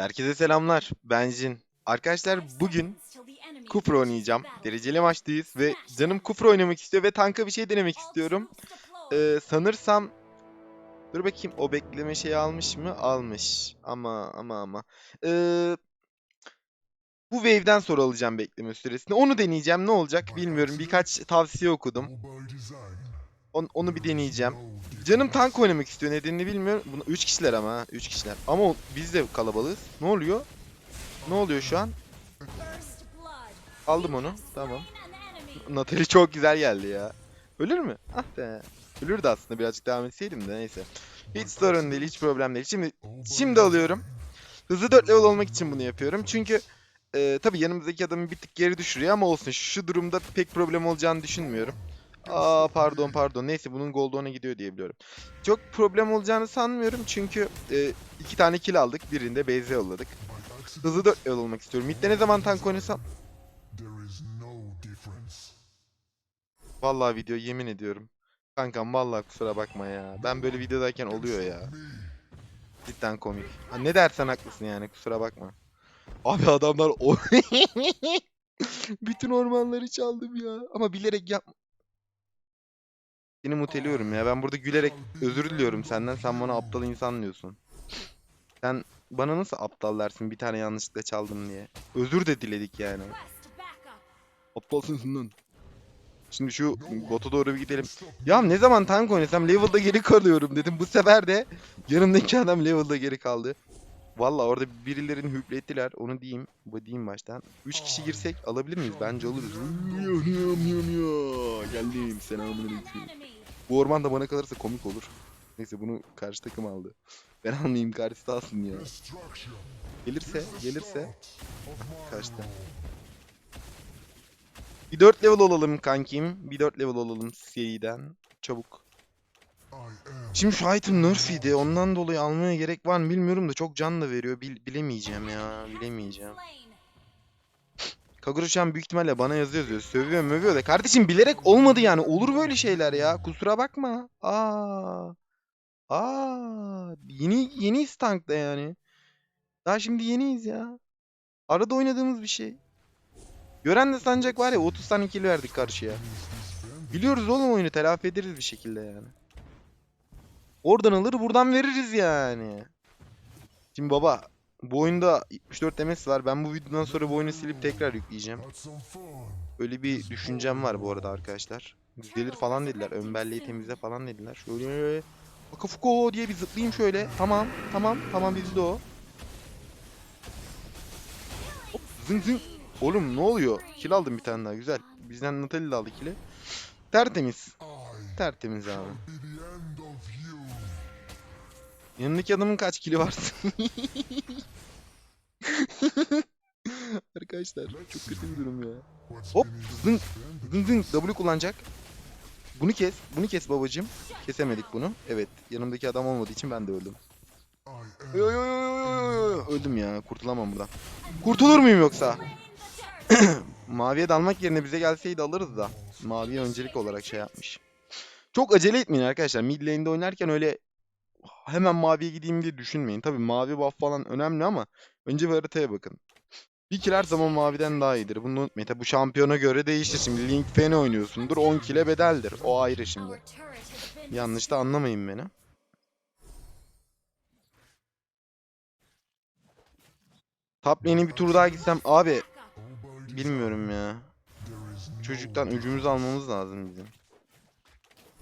Herkese selamlar. Ben Jin. Arkadaşlar bugün Kufra oynayacağım. Dereceli maçtayız ve canım Kufra oynamak istiyor ve tanka bir şey denemek istiyorum. Ee, sanırsam Dur bakayım o bekleme şeyi almış mı? Almış. Ama ama ama. Ee, bu wave'den sonra alacağım bekleme süresini. Onu deneyeceğim. Ne olacak bilmiyorum. Birkaç tavsiye okudum. On- onu bir deneyeceğim. Canım tank oynamak istiyor. Nedenini bilmiyorum. Bunu 3 kişiler ama 3 kişiler. Ama biz de kalabalığız. Ne oluyor? Ne oluyor şu an? Aldım onu. Tamam. Natalie çok güzel geldi ya. Ölür mü? Ah be. Ölürdü aslında birazcık devam etseydim de neyse. Hiç sorun değil, hiç problem değil. Şimdi şimdi alıyorum. Hızlı 4 level olmak için bunu yapıyorum. Çünkü e, tabii yanımızdaki adamı bir tık geri düşürüyor ama olsun. Şu durumda pek problem olacağını düşünmüyorum. Aa pardon pardon. Neyse bunun gold ona gidiyor diye biliyorum. Çok problem olacağını sanmıyorum çünkü e, iki tane kill aldık. Birinde base'e yolladık. Hızlı 4 level olmak istiyorum. Mid'de ne zaman tank oynasam Vallahi video yemin ediyorum. Kankam vallahi kusura bakma ya. Ben böyle videodayken oluyor ya. Cidden komik. Ha, ne dersen haklısın yani kusura bakma. Abi adamlar o Bütün ormanları çaldım ya. Ama bilerek yap. Seni muteliyorum ya. Ben burada gülerek özür diliyorum senden. Sen bana aptal insan diyorsun. Sen bana nasıl aptal dersin bir tane yanlışlıkla çaldım diye. Özür de diledik yani. Aptalsın lan. Şimdi şu bota doğru bir gidelim. Ya ne zaman tank oynasam level'da geri kalıyorum dedim. Bu sefer de yanımdaki adam level'da geri kaldı. Valla orada birilerini hüplettiler. Onu diyeyim. Bu diyeyim baştan. 3 kişi girsek alabilir miyiz? Bence oluruz. Geldim. Selamünaleyküm. Bu orman da bana kalırsa komik olur. Neyse bunu karşı takım aldı. Ben anlayayım karşısı alsın ya. Gelirse, gelirse kaçtı. Bir 4 level olalım kankim. Bir 4 level olalım seriden. Çabuk. Şimdi şu item nerf. Ondan dolayı almaya gerek var mı bilmiyorum da çok can da veriyor. Bil- bilemeyeceğim ya. Bilemeyeceğim. Kagura büyük ihtimalle bana yazıyor yazıyor. Sövüyor mövüyor da. Kardeşim bilerek olmadı yani. Olur böyle şeyler ya. Kusura bakma. Aa. Aa. Yeni yeniyiz tankta yani. Daha şimdi yeniyiz ya. Arada oynadığımız bir şey. Gören de sancak var ya 30 tane kill verdik karşıya. Biliyoruz oğlum oyunu telafi ederiz bir şekilde yani. Oradan alır buradan veririz yani. Şimdi baba bu oyunda 74 MS var. Ben bu videodan sonra bu oyunu silip tekrar yükleyeceğim. Öyle bir düşüncem var bu arada arkadaşlar. Düzelir falan dediler. Ön belleği temizle falan dediler. Şöyle Akafuko diye bir zıplayayım şöyle. Tamam tamam tamam bizde o. Hop, zing zing. Oğlum ne oluyor? Kill aldım bir tane daha güzel. Bizden Natalie aldı kill'i. Tertemiz. Tertemiz abi. Yanındaki adamın kaç kili var? Arkadaşlar çok kötü bir durum ya. Hop zınk zınk zınk W kullanacak. Bunu kes. Bunu kes babacım. Kesemedik bunu. Evet. Yanımdaki adam olmadığı için ben de öldüm. Öldüm ya. Kurtulamam buradan. Kurtulur muyum yoksa? Maviye dalmak yerine bize gelseydi alırız da. Maviye öncelik olarak şey yapmış. Çok acele etmeyin arkadaşlar. Mid lane'de oynarken öyle hemen maviye gideyim diye düşünmeyin. Tabii mavi buff falan önemli ama önce bir haritaya bakın. Bir kill her zaman maviden daha iyidir. Bunu unutmayın. Tabii bu şampiyona göre değişir. Şimdi Link Fene oynuyorsundur. 10 kill'e bedeldir. O ayrı şimdi. Yanlış da anlamayın beni. Top lane'e bir tur daha gitsem abi bilmiyorum ya. Çocuktan öcümüzü almamız lazım bizim.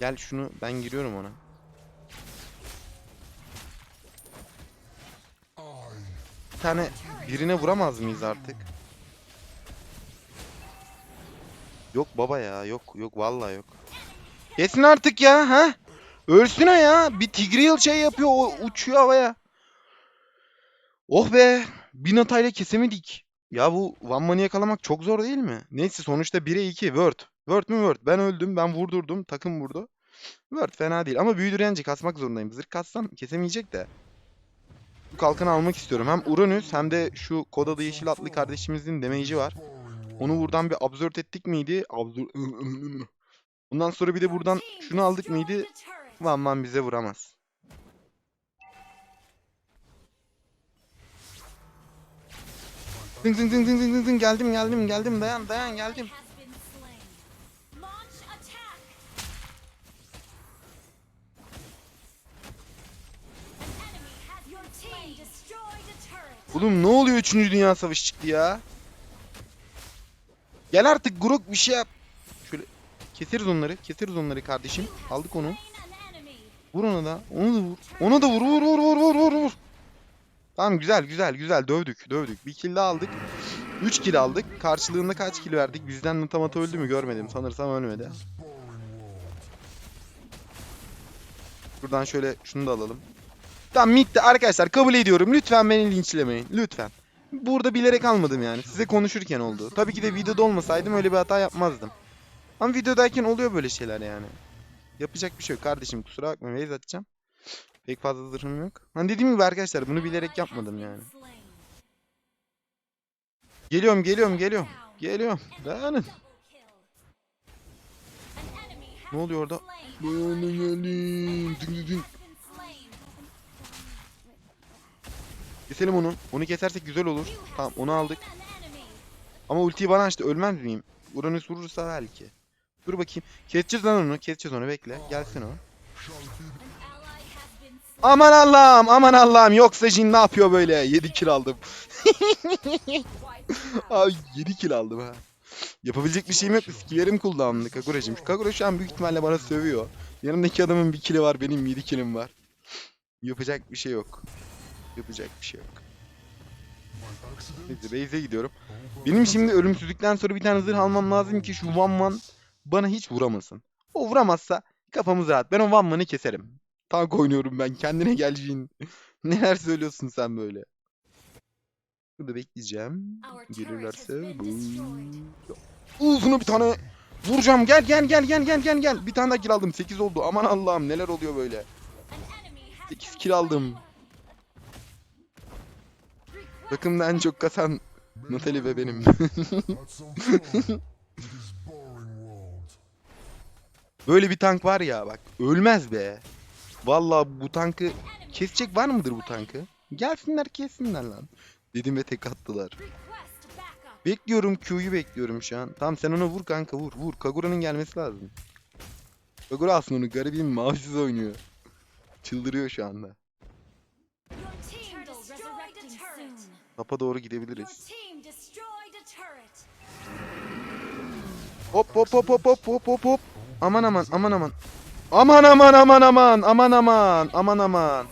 Gel şunu ben giriyorum ona. Bir tane birine vuramaz mıyız artık? Yok baba ya yok yok vallahi yok. Kesin artık ya ha? Ölsün ya. Bir Tigreal şey yapıyor o uçuyor havaya. Oh be. Bir natayla kesemedik. Ya bu One Man'ı yakalamak çok zor değil mi? Neyse sonuçta 1'e 2 Word. Word mü Word? Ben öldüm ben vurdurdum takım vurdu. Word fena değil ama büyüdürenci kasmak zorundayım. Zırh kassam kesemeyecek de. Kalkanı almak istiyorum. Hem Uranüs hem de şu kod adı yeşil atlı kardeşimizin damage'i var. Onu buradan bir absorb ettik miydi? Absor Bundan sonra bir de buradan şunu aldık mıydı? Van Man bize vuramaz. Zing zing zing zing zing zing geldim geldim geldim dayan dayan geldim. Oğlum ne oluyor 3. Dünya Savaşı çıktı ya? Gel artık Grok bir şey yap. Şöyle keseriz onları. Keseriz onları kardeşim. Aldık onu. Vur ona da. Onu da vur. Ona da vur vur vur vur vur vur vur. Tamam güzel güzel güzel dövdük dövdük. Bir kill aldık. 3 kill aldık. Karşılığında kaç kill verdik? Bizden Natamata öldü mü görmedim. Sanırsam ölmedi. Buradan şöyle şunu da alalım. Tamam midde arkadaşlar kabul ediyorum. Lütfen beni linçlemeyin. Lütfen. Burada bilerek almadım yani. Size konuşurken oldu. Tabii ki de videoda olmasaydım öyle bir hata yapmazdım. Ama videodayken oluyor böyle şeyler yani. Yapacak bir şey yok kardeşim kusura bakma Waze atacağım. Pek fazla zırhım yok. Hani dediğim gibi arkadaşlar bunu bilerek yapmadım yani. Geliyorum geliyorum geliyorum. Geliyorum. Dayanın. Ne oluyor orada? Dayanın gelin. Ding ding ding. Keselim onu. Onu kesersek güzel olur. Tamam onu aldık. Ama ultiyi bana açtı. Ölmez miyim? Uranüs vurursa belki. Dur bakayım. Keseceğiz lan onu. Keseceğiz onu. Bekle. Gelsin o. Aman Allah'ım. Aman Allah'ım. Yoksa Jin ne yapıyor böyle? 7 kill aldım. Abi 7 kill aldım ha. Yapabilecek bir şeyim yok. Skillerim cooldown'lı Kagura'cım. Kagura şu an büyük ihtimalle bana sövüyor. Yanımdaki adamın bir kill'i var. Benim 7 kill'im var. Yapacak bir şey yok. Yapacak bir şey yok. Neyse base'e gidiyorum. Benim şimdi ölümsüzlükten sonra bir tane zırh almam lazım ki şu one man bana hiç vuramasın. O vuramazsa kafamız rahat. Ben o one man'ı keserim. Tank oynuyorum ben. Kendine gel Jin. Neler söylüyorsun sen böyle? Burada bekleyeceğim. Gelirlerse bu. Uzunu bir tane vuracağım. Gel gel gel gel gel gel gel. Bir tane daha kill aldım. 8 oldu. Aman Allah'ım neler oluyor böyle. An enemy has 8 been kill aldım. Takımda en çok kasan Natalie ve benim. Böyle bir tank var ya bak. Ölmez be. Vallahi bu tankı kesecek var mıdır bu tankı? Gelsinler kessinler lan. Dedim ve tek attılar. Bekliyorum Q'yu bekliyorum şu an. Tamam sen ona vur kanka vur vur. Kagura'nın gelmesi lazım. Kagura aslında onu garibim mavisiz oynuyor. Çıldırıyor şu anda. Turret. Your gidebiliriz. Hop hop hop hop hop hop hop hop. Aman aman aman aman. Aman aman aman aman aman aman aman aman.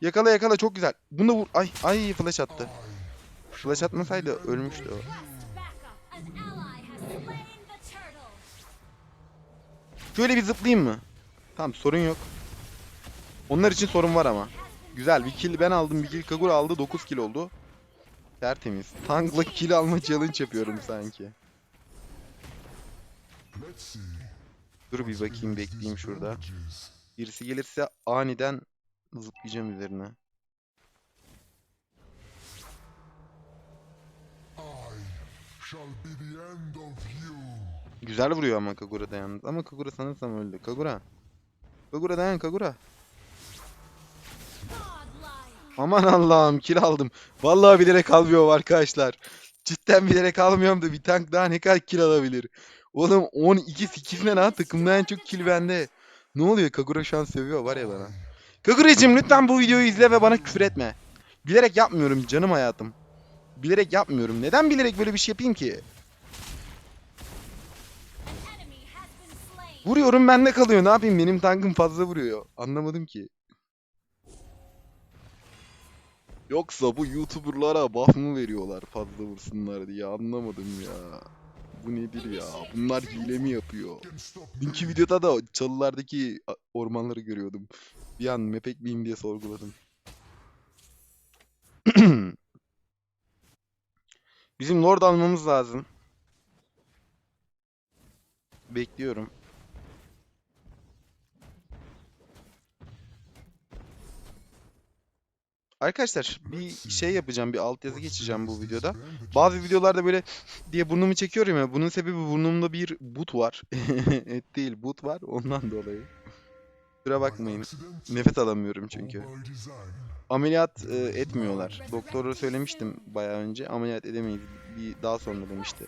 Yakala yakala çok güzel. Bunu vur. Ay ay flash attı. Flash atmasaydı ölmüştü o. Şöyle bir zıplayayım mı? Tamam sorun yok. Onlar için sorun var ama. Güzel bir kill ben aldım bir kill Kagura aldı 9 kill oldu. Tertemiz. Tankla kill alma challenge yapıyorum sanki. Dur bir bakayım bekleyeyim şurada. Birisi gelirse aniden zıplayacağım üzerine. Güzel vuruyor ama Kagura da yalnız. Ama Kagura sanırsam öldü. Kagura. Kagura dayan Kagura. Aman Allah'ım kill aldım. Vallahi bilerek almıyorum arkadaşlar. Cidden bilerek almıyorum da bir tank daha ne kadar kill alabilir? Oğlum 12 8 ne lan takımda en çok kill bende. Ne oluyor Kagura şu an sövüyor var ya bana. Kagura'cığım lütfen bu videoyu izle ve bana küfür etme. Bilerek yapmıyorum canım hayatım. Bilerek yapmıyorum. Neden bilerek böyle bir şey yapayım ki? Vuruyorum bende kalıyor. Ne yapayım? Benim tankım fazla vuruyor. Anlamadım ki. Yoksa bu YouTuber'lara buff mı veriyorlar fazla vursunlar diye anlamadım ya. Bu nedir ya? Bunlar hile mi yapıyor? Dünkü videoda da çalılardaki ormanları görüyordum. Bir an mepek miyim diye sorguladım. Bizim Lord almamız lazım. Bekliyorum. Arkadaşlar bir şey yapacağım, bir altyazı geçeceğim bu videoda. Bazı videolarda böyle diye burnumu çekiyorum ya. Bunun sebebi burnumda bir but var. Et değil, but var ondan dolayı. Kusura bakmayın. Nefes alamıyorum çünkü. Ameliyat e, etmiyorlar. Doktora söylemiştim bayağı önce. Ameliyat edemeyiz. Bir daha sonra demişti.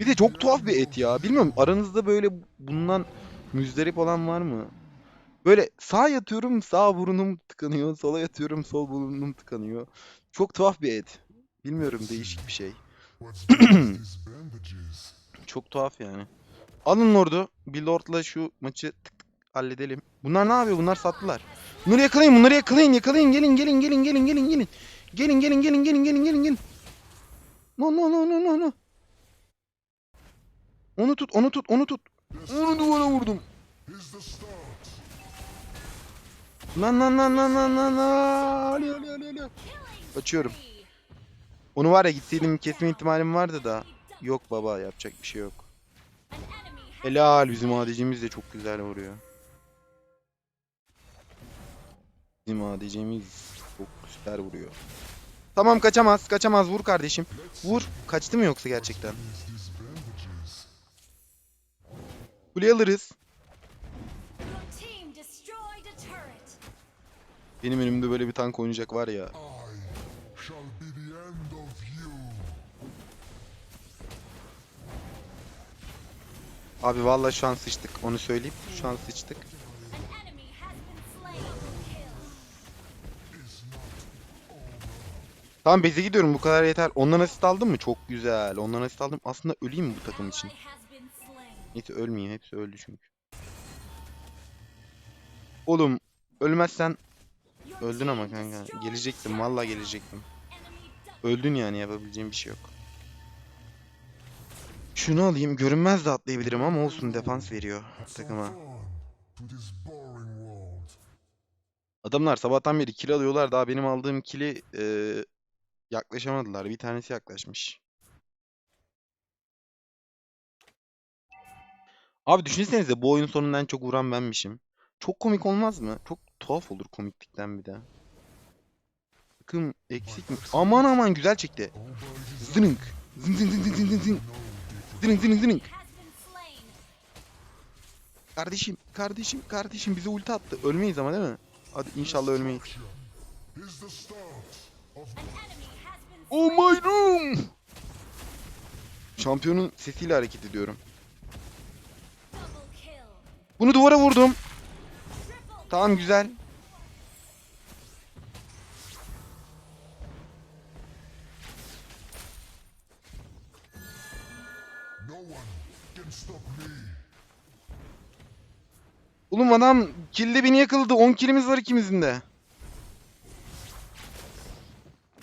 Bir de çok tuhaf bir et ya. Bilmiyorum aranızda böyle bundan müzdarip olan var mı? Böyle sağ yatıyorum sağ burnum tıkanıyor. Sola yatıyorum sol burnum tıkanıyor. Çok tuhaf bir et. Bilmiyorum değişik bir şey. Çok tuhaf yani. Alın lordu. Bir lordla şu maçı tık tık halledelim. Bunlar ne yapıyor? Bunlar sattılar. Bunları yakalayın, bunları yakalayın, yakalayın. Gelin, gelin, gelin, gelin, gelin, gelin. Gelin, gelin, gelin, gelin, gelin, gelin, gelin. No, no, no, no, no, no. Onu tut, onu tut, onu tut. Onu duvara vurdum. Lan lan lan lan lan lan lan. Ali, ali. Kaçıyorum. Three. Onu var ya gitseydim kesme ihtimalim vardı da. Yok baba yapacak bir şey yok. Helal bizim ADC'miz de çok güzel vuruyor. Bizim ADC'miz çok süper vuruyor. Tamam kaçamaz kaçamaz vur kardeşim. Vur. Kaçtı mı yoksa gerçekten? Kuleyi alırız. Benim önümde böyle bir tank oynayacak var ya. Abi vallahi şu an sıçtık. Onu söyleyeyim. Şu an sıçtık. Tamam beze gidiyorum bu kadar yeter. Ondan asist aldım mı? Çok güzel. Ondan asist aldım. Aslında öleyim mi bu takım için? Neyse ölmeyeyim. Hepsi öldü çünkü. Oğlum ölmezsen öldün ama kanka. Gelecektim. Vallahi gelecektim. Öldün yani yapabileceğim bir şey yok. Şunu alayım. Görünmez de atlayabilirim ama olsun defans veriyor takıma. Adamlar sabahtan beri kill alıyorlar. Daha benim aldığım kill'i eee, yaklaşamadılar. Bir tanesi yaklaşmış. Abi düşünsenize bu oyun sonundan çok vuran benmişim. Çok komik olmaz mı? Çok tuhaf olur komiklikten bir de. Takım eksik mi? Aman aman güzel çekti. Zınık. Zın zın zın zın zın zın zın. Has been slain. Kardeşim, kardeşim, kardeşim bize ulti attı. Ölmeyiz ama değil mi? Hadi inşallah ölmeyiz. Oh my room! Şampiyonun sesiyle hareket ediyorum. Bunu duvara vurdum. Tamam güzel. Oğlum adam kilde beni yakaladı. 10 kilimiz var ikimizin de.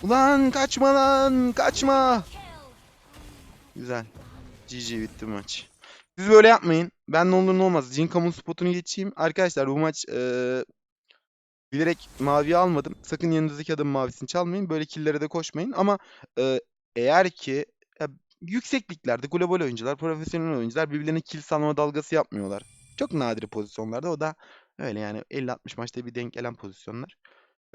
Ulan kaçma lan kaçma. Güzel. GG bitti maç. Siz böyle yapmayın. Ben ne olur ne olmaz. Jinkam'ın spotunu geçeyim. Arkadaşlar bu maç eee, bilerek mavi almadım. Sakın yanınızdaki adamın mavisini çalmayın. Böyle killere de koşmayın. Ama eee, eğer ki ya, yüksek liglerde global oyuncular, profesyonel oyuncular birbirlerine kill salma dalgası yapmıyorlar. Çok nadir pozisyonlarda. O da öyle yani 50-60 maçta bir denk gelen pozisyonlar.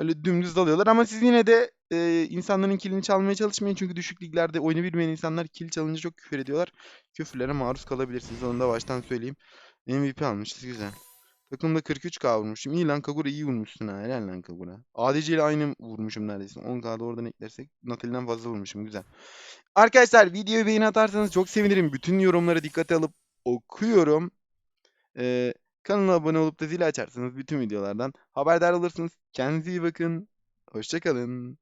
Öyle dümdüz dalıyorlar ama siz yine de e, insanların kilini çalmaya çalışmayın. Çünkü düşük liglerde oyunu bilmeyen insanlar kill çalınca çok küfür ediyorlar. Küfürlere maruz kalabilirsiniz. Onu da baştan söyleyeyim. MVP almışız güzel. Takımda 43k vurmuşum. İyi lan Kagura iyi vurmuşsun ha. Helal lan Kagura. ADC ile aynı vurmuşum neredeyse. 10k'da oradan eklersek Natalie'den fazla vurmuşum. Güzel. Arkadaşlar videoyu beğeni atarsanız çok sevinirim. Bütün yorumları dikkate alıp okuyorum. Ee, kanala abone olup da zil açarsanız bütün videolardan haberdar olursunuz. Kendinize iyi bakın. Hoşçakalın.